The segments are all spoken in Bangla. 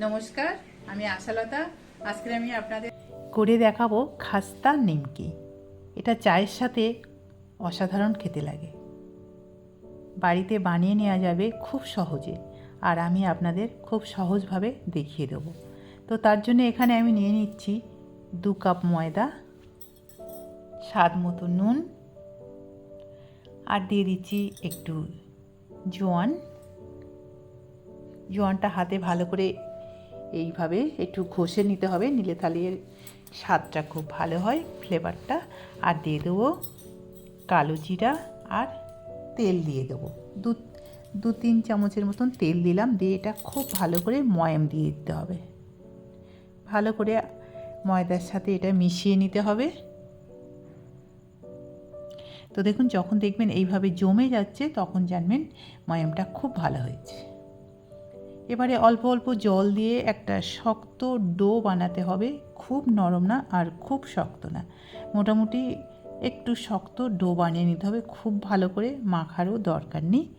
নমস্কার, আমি আশালতা। আজকে আমি আপনাদের করে দেখাবো খাস্তা নিমকি। এটা চায়ের সাথে অসাধারণ খেতে লাগে। বাড়িতে বানিয়ে নেওয়া যাবে খুব সহজে, আর আমি আপনাদের খুব সহজভাবে দেখিয়ে দেবো। তো তার জন্য এখানে আমি নিয়ে নিচ্ছি দু কাপ ময়দা, স্বাদ মতো নুন, আর দিয়ে দিচ্ছি একটু জোয়ান। জোয়ানটা হাতে ভালো করে এইভাবে একটু ঘষে নিতে হবে, নিলে তাহলে এর স্বাদটা খুব ভালো হয় ফ্লেভারটা আর দিয়ে দেবো কালো জিরা আর তেল দিয়ে দেবো। দু দু তিন চামচের মতন তেল দিলাম, দিয়ে এটা খুব ভালো করে ময়াম দিয়ে দিতে হবে। ভালো করে ময়দার সাথে এটা মিশিয়ে নিতে হবে। তো দেখুন, যখন দেখবেন এইভাবে জমে যাচ্ছে, তখন জানবেন ময়ামটা খুব ভালো হয়েছে। এবারে অল্প অল্প জল দিয়ে একটা শক্ত ডো বানাতে হবে। খুব নরম না আর খুব শক্ত না। মোটামুটি একটু শক্ত ডো বানিয়ে নিতে হবে। খুব ভালো করে মাখারও দরকার নেই।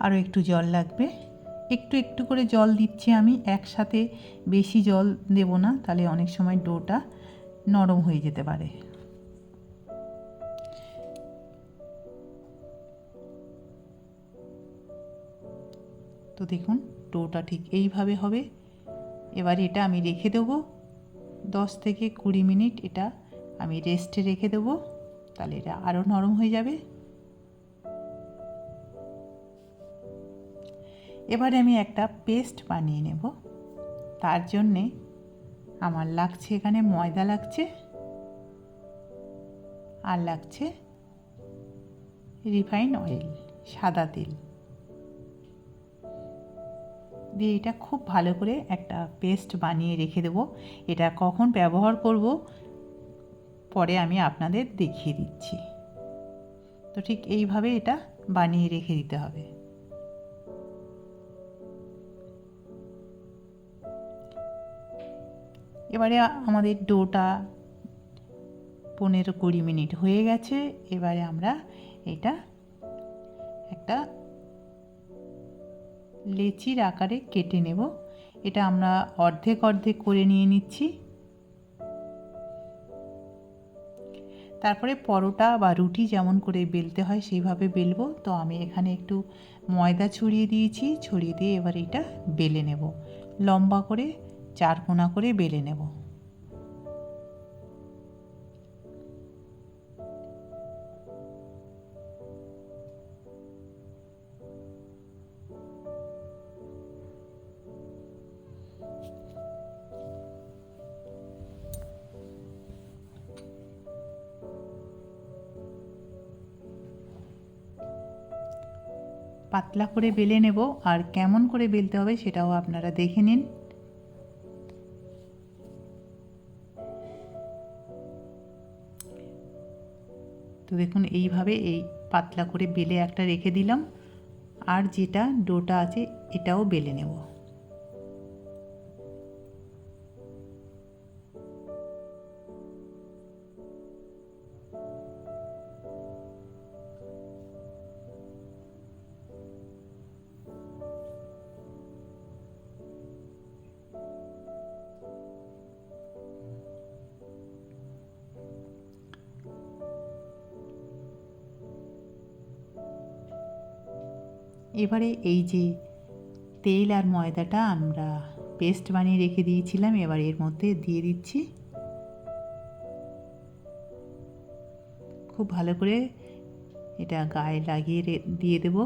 আরও একটু জল লাগবে। একটু একটু করে জল দিচ্ছি আমি, একসাথে বেশি জল দেব না, তাহলে অনেক সময় ডোটা নরম হয়ে যেতে পারে। তো দেখুন, ডোটা ঠিক এইভাবে হবে। এবার এটা আমি রেখে দেবো। দশ থেকে কুড়ি মিনিট এটা আমি রেস্টে রেখে দেবো। তাহলে এটা আরও নরম হয়ে যাবে। এবারে আমি একটা পেস্ট বানিয়ে নেব। তার জন্যে আমার লাগছে এখানে ময়দা লাগছে আর লাগছে রিফাইন অয়েল, সাদা তেল। দিয়ে এটা খুব ভালো করে একটা পেস্ট বানিয়ে রেখে দেবো। এটা কখন ব্যবহার করব পরে আমি আপনাদের দেখিয়ে দিচ্ছি। তো ঠিক এইভাবে এটা বানিয়ে রেখে দিতে হবে। এবারে আমাদের ডোটা পনেরো কুড়ি মিনিট হয়ে গেছে। এবারে আমরা এটা একটা লেচির আকারে কেটে নেব। এটা আমরা অর্ধেক অর্ধেক করে নিয়ে নিচ্ছি। তারপরে পরোটা বা রুটি যেমন করে বেলতে হয় সেইভাবে বেলবো। তো আমি এখানে একটু ময়দা ছড়িয়ে দিয়েছি। ছড়িয়ে দিয়ে এবার এটা বেলে নেব। লম্বা করে চার কোনা করে বেলে নেব। পাতলা করে বেলে নেব, আর কেমন করে বেলতে হবে সেটাও আপনারা দেখে নিন। তো দেখুন, এইভাবে এই পাতলা করে বেলে একটা রেখে দিলাম। আর যেটা ডোটা আছে, এটাও বেলে নেব। এবারে এই যে তেল আর ময়দাটা আমরা পেস্ট বানিয়ে রেখে দিয়েছিলাম, এবার এর মধ্যে দিয়ে দিচ্ছি। খুব ভালো করে এটা গায়ে লাগিয়ে দিয়ে দেব।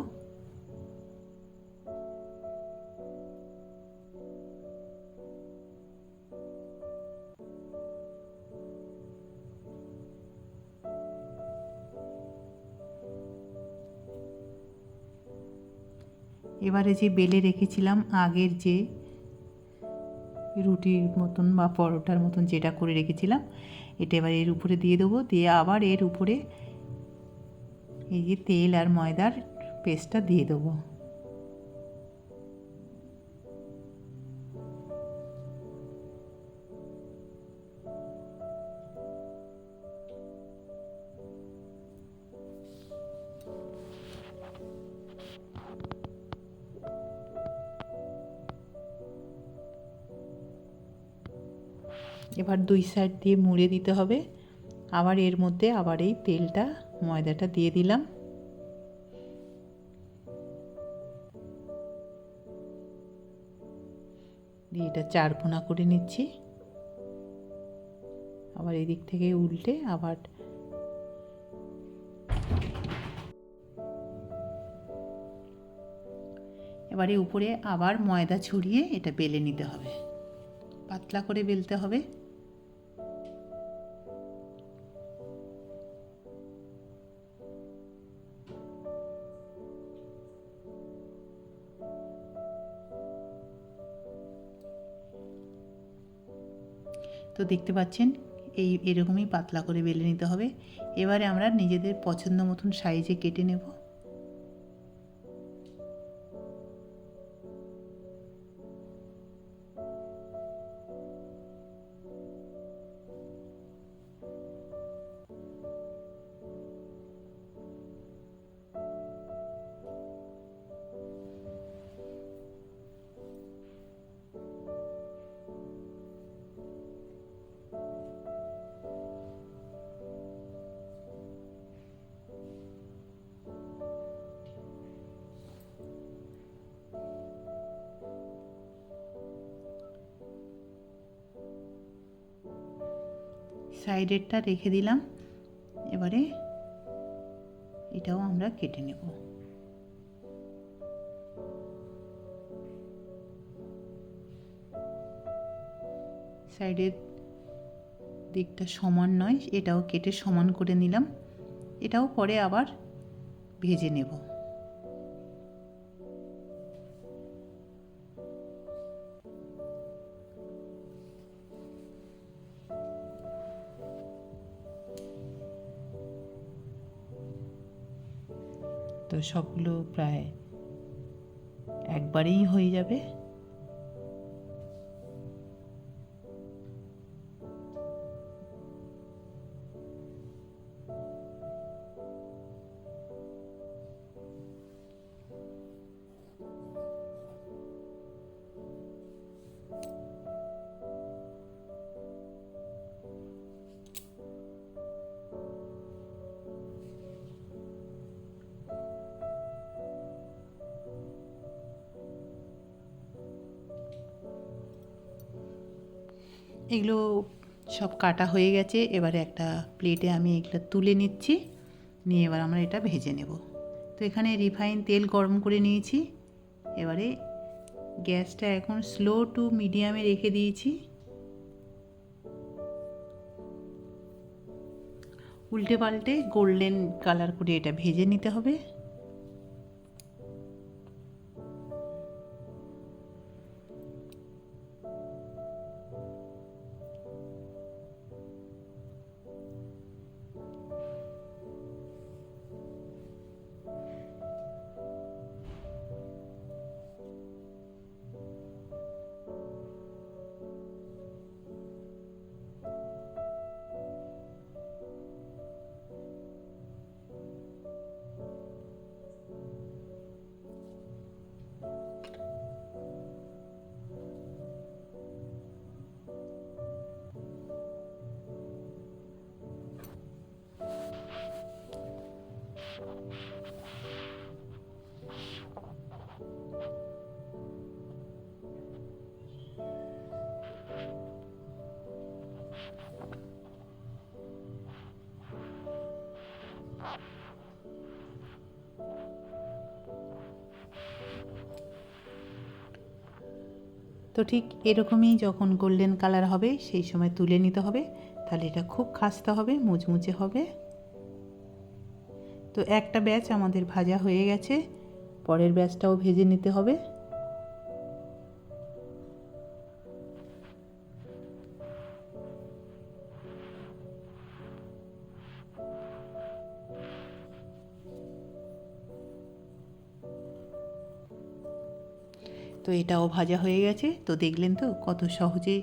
এবারে যে বেলে রেখেছিলাম, আগের যে রুটির মতন বা পরোটার মতন যেটা করে রেখেছিলাম, এটা এবার এর উপরে দিয়ে দেবো। দিয়ে আবার এর উপরে এই যে তেল আর ময়দার পেস্টটা দিয়ে দেবো। এবার দুই সাইড দিয়ে মুড়ে দিতে হবে। আবার এর মধ্যে আবার এই তেলটা, ময়দাটা দিয়ে দিলাম। দিয়ে এটা চার কোনা করে নিচ্ছি। আবার এদিক থেকে উল্টে আবার এবারে উপরে আবার ময়দা ছড়িয়ে এটা বেলে নিতে হবে। পাতলা করে বেলতে হবে। তো দেখতে পাচ্ছেন, এই এরকমই পাতলা করে বেলে নিতে হবে। এবারে আমরা নিজেদের পছন্দ মতন সাইজে কেটে নেব। সাইডেরটা রেখে দিলাম। এবারে এটাও আমরা কেটে নেব। সাইডের দিকটা সমান নয়, এটাও কেটে সমান করে নিলাম। এটাও পরে আবার ভেজে নেব। সবগুলো প্রায় একবারেই হয়ে যাবে। এগুলো সব কাটা হয়ে গেছে। এবারে একটা প্লেটে আমি এগুলো তুলে নিচ্ছি। নিয়ে এবার আমরা এটা ভেজে নেব। তো এখানে রিফাইন তেল গরম করে নিয়েছি। এবারে গ্যাসটা এখন স্লো টু মিডিয়ামে রেখে দিয়েছি। উল্টে পাল্টে গোল্ডেন কালার করে এটা ভেজে নিতে হবে। তো ঠিক এরকমই যখন গোল্ডেন কালার হবে, সেই সময় তুলে নিতে হবে। তাহলে এটা খুব খাস্তা হবে, মুচমুচে হবে। তো একটা ব্যাচ আমাদের ভাজা হয়ে গেছে। পরের ব্যাচটাও ভেজে নিতে হবে। তো এটাও ভাজা হয়ে গেছে। তো দেখলেন তো কত সহজে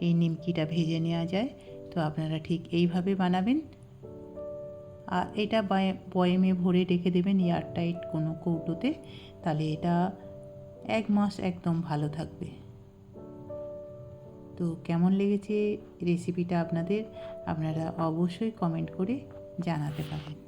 এই নিমকিটা ভেজে নেওয়া যায়। তো আপনারা ঠিক এইভাবে বানাবেন। আর এটা বয়ে- বয়েমে ভরে রেখে দেবেন এয়ারটাইট কোনো কৌটোতে। তাহলে এটা এক মাস একদম ভালো থাকবে। তো কেমন লেগেছে রেসিপিটা আপনাদের? আপনারা অবশ্যই কমেন্ট করে জানাতে পারেন।